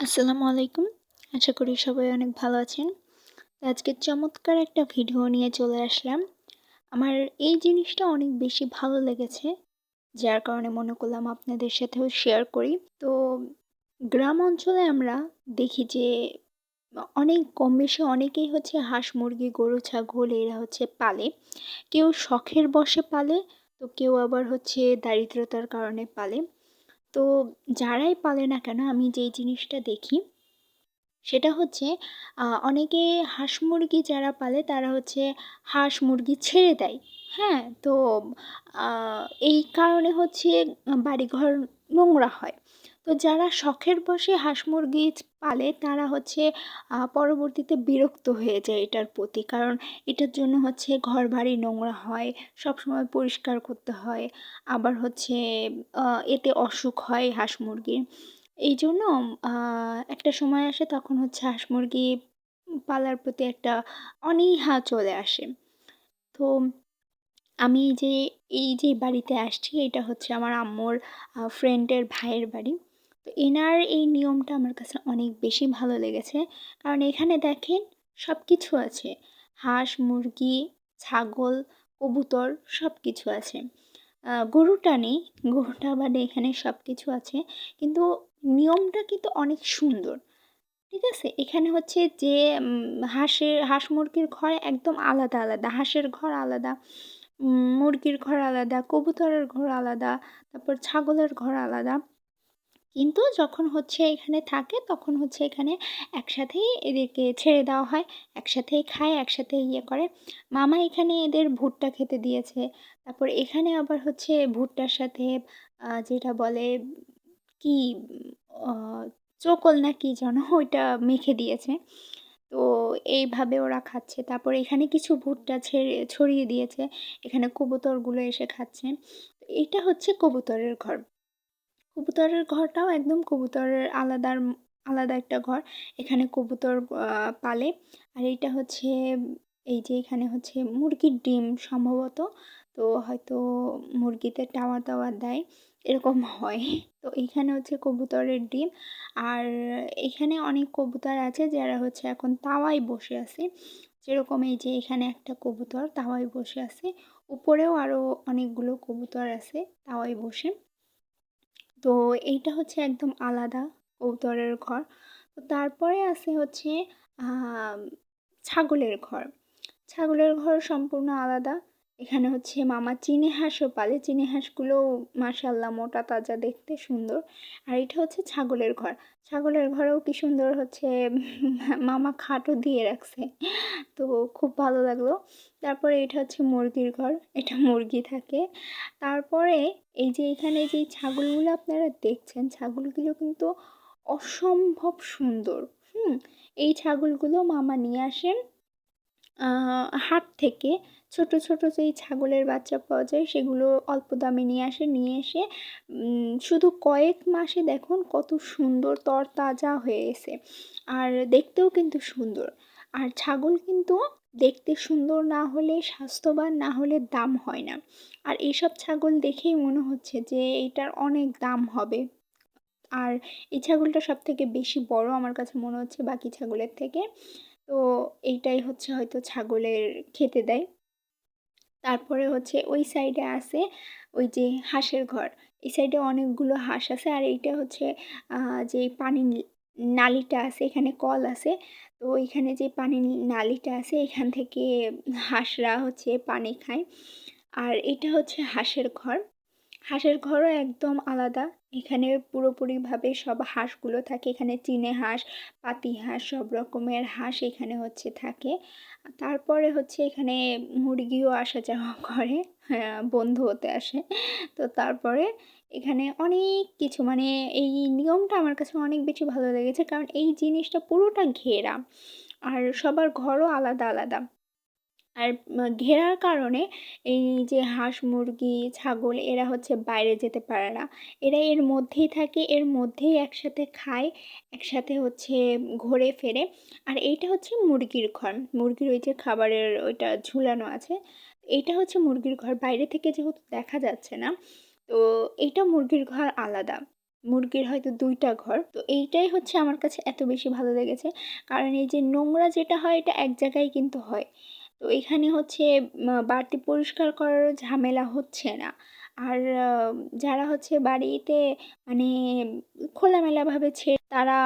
আসসালামু আলাইকুম। আশা করি সবাই অনেক ভালো আছেন। আজকে চমৎকার একটা ভিডিও নিয়ে চলে আসলাম। আমার এই জিনিসটা অনেক বেশি ভালো লেগেছে, যার কারণে মনে করলাম আপনাদের সাথেও শেয়ার করি। তো গ্রাম অঞ্চলে আমরা দেখি যে অনেক কম বেশি অনেকেই হচ্ছে হাঁস, মুরগি, গরু, ছাগল, এরা হচ্ছে পালে। কেউ শখের বসে পালে, তো কেউ আবার হচ্ছে দারিদ্রতার কারণে পালে। তো যারাই পালে না কেন আমি যেই জিনিসটা দেখি, সেটা হচ্ছে অনেকে হাঁস মুরগি যারা পালে তারা হচ্ছে হাঁস মুরগি ছেড়ে দেয়। হ্যাঁ তো এই কারণে হচ্ছে বাড়িঘর নোংরা হয়। তো যারা শখের বসে হাঁস মুরগি পালে, তারা হচ্ছে পরবর্তীতে বিরক্ত হয়ে যায় এটার প্রতি। কারণ এটার জন্য হচ্ছে ঘর বাড়ি নোংরা হয়, সবসময় পরিষ্কার করতে হয়। আবার হচ্ছে এতে অসুখ হয় হাঁস মুরগির। এই জন্য একটা সময় আসে তখন হচ্ছে হাঁস মুরগি পালার প্রতি একটা অনীহা চলে আসে। তো আমি যে, এই যে বাড়িতে আসছি, এটা হচ্ছে আমার আম্মুর ফ্রেন্ডের ভাইয়ের বাড়ি। তো এনার এই নিয়মটা আমার কাছে অনেক বেশি ভালো লেগেছে। কারণ এখানে দেখেন সব কিছু আছে। হাঁস, মুরগি, ছাগল, কবুতর সব কিছু আছে গরুটা নেই। গরুটা বাদে এখানে সব কিছু আছে। কিন্তু নিয়মটা কিন্তু অনেক সুন্দর। ঠিক আছে? এখানে হচ্ছে যে হাঁসের, হাঁস, মুরগির ঘর একদম আলাদা আলাদা। হাঁসের ঘর আলাদা। মুরগির ঘর আলাদা, কবুতরের ঘর আলাদা, তারপর ছাগলের ঘর আলাদা। কিন্তু যখন হচ্ছে এখানে থাকে, তখন হচ্ছে এখানে একসাথেই এদেরকে ছেড়ে দেওয়া হয়, একসাথেই খায় একসাথে ইয়ে করে। মামা এখানে এদের ভুট্টা খেতে দিয়েছে। তারপর এখানে আবার হচ্ছে ভুট্টার সাথে যেটা বলে কি চোকল না কি যেন, ওইটা মেখে দিয়েছে। তো এইভাবে ওরা খাচ্ছে। তারপর এখানে কিছু ভুট্টা ছেড়ে, ছড়িয়ে দিয়েছে। এখানে কবুতরগুলো এসে খাচ্ছে। এটা হচ্ছে কবুতরের ঘর। কবুতরের ঘরটাও একদম কবুতরের আলাদার আলাদা একটা ঘর। এখানে কবুতর পালে। আর এইটা হচ্ছে, এই যে এখানে হচ্ছে মুরগির ডিম সম্ভবত। তো হয়তো মুরগিতে টাওয়া টাওয়া দেয়। এরকম হয়। তো এইখানে হচ্ছে কবুতরের ডিম। আর এখানে অনেক কবুতর আছে যারা হচ্ছে এখন তাওয়ায় বসে আছে। যেরকম এই যে এখানে একটা কবুতর তাওয়ায় বসে আছে। উপরেও আরও অনেকগুলো কবুতর আছে তাওয়ায় বসে। তো এইটা হচ্ছে একদম আলাদা কবুতরের ঘর। তো তারপরে আছে হচ্ছে ছাগলের ঘর। ছাগলের ঘর সম্পূর্ণ আলাদা। এখানে হচ্ছে মামা চিনে হাঁসও পালে। চিনে হাঁসগুলো মাসাল্লাহ মোটা তাজা দেখতে সুন্দর। আর এটা হচ্ছে ছাগলের ঘর। ছাগলের ঘরেও কি সুন্দর হচ্ছে মামা খাটও দিয়ে রাখছে। তো খুব ভালো লাগল। তারপরে এটা হচ্ছে মুরগির ঘর। এটা মুরগি থাকে। তারপরে এই যে এখানে যে ছাগলগুলো আপনারা দেখছেন, ছাগলগুলো কিন্তু অসম্ভব সুন্দর। হুম, এই ছাগলগুলো মামা নিয়ে আসেন হাট থেকে। ছোট ছোট যেই ছাগলের বাচ্চা পাওয়া যায় সেগুলো অল্প দামে নিয়ে আসে, নিয়ে এসে শুধু কয়েক মাসে দেখুন কত সুন্দর তরতাজা হয়ে গেছে। আর দেখতেও কিন্তু সুন্দর। আর ছাগল কিন্তু দেখতে সুন্দর না হলে, স্বাস্থ্যবান না হলে দাম হয় না। আর এইসব ছাগল দেখেই মনে হচ্ছে যে এটার অনেক দাম হবে। আর এই ছাগলটা সব থেকে বেশি বড় আমার কাছে মনে হচ্ছে বাকি ছাগলের থেকে। তো এইটাই হচ্ছে হয়তো ছাগলের খেতে দেয়। তারপরে হচ্ছে ওই সাইডে আছে ওই যে হাঁসের ঘর। এই সাইডে অনেকগুলো হাঁস আছে আর এইটা হচ্ছে যে পানি নালিটা আছে, এখানে কল আছে। তো এখানে যে পানি নালিটা আছে, এখান থেকে হাঁসরা হচ্ছে পানি খায়। আর এটা হচ্ছে হাঁসের ঘর। হাঁসের ঘরও একদম আলাদা। এখানে পুরোপুরিভাবে সব হাঁসগুলো থাকে। এখানে চীনে হাঁস পাতি হাঁস সব রকমের হাঁস এখানে হচ্ছে থাকে। তারপরে হচ্ছে এখানে মুরগিও আসা যাওয়া করে হ্যাঁ, বন্ধু হতে আসে। তো তারপরে এখানে অনেক কিছু মানে এই নিয়মটা আমার কাছে অনেক বেশি ভালো লেগেছে। কারণ এই জিনিসটা পুরোটা ঘেরা। আর সবার ঘরও আলাদা আলাদা। আর ঘেরার কারণে এই যে হাঁস মুরগি, ছাগল এরা হচ্ছে বাইরে যেতে পারে না। এরা এর মধ্যেই থাকে, এর মধ্যেই একসাথে খায়, একসাথে হচ্ছে ঘোরে ফেরে। আর এইটা হচ্ছে মুরগির ঘর। মুরগির ওই যে খাবারের ওইটা ঝুলানো আছে, এইটা হচ্ছে মুরগির ঘর। বাইরে থেকে যেহেতু দেখা যাচ্ছে না, তো এইটা মুরগির ঘর আলাদা। মুরগির হয়তো দুইটা ঘর। তো এইটাই হচ্ছে আমার কাছে এত বেশি ভালো লেগেছে। কারণ এই যে নোংরা যেটা হয়, এটা এক জায়গায় কিন্তু হয়। তো এখানে হচ্ছে বাড়তি পরিষ্কার করারও ঝামেলা হচ্ছে না। আর যারা হচ্ছে বাড়িতে মানে খোলামেলাভাবে ছে, তারা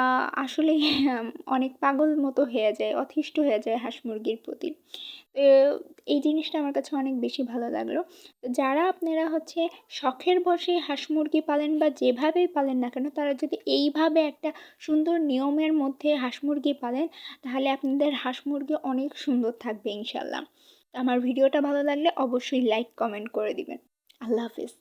আসলেই অনেক পাগল মতো হয়ে যায়, অতিষ্ঠ হয়ে যায় হাঁস মুরগির প্রতি। এই জিনিসটা আমার কাছে অনেক বেশি ভালো লাগল। যারা আপনারা হচ্ছে শখের বসে হাঁস মুরগি পালেন বা যেভাবেই পালেন না কেন, তারা যদি এইভাবে একটা সুন্দর নিয়মের মধ্যে হাঁস মুরগি পালেন, তাহলে আপনাদের হাঁস মুরগি অনেক সুন্দর থাকবে ইনশাল্লাহ। আমার ভিডিওটা ভালো লাগলে অবশ্যই লাইক, কমেন্ট করে দিবেন। আল্লাহ হাফিজ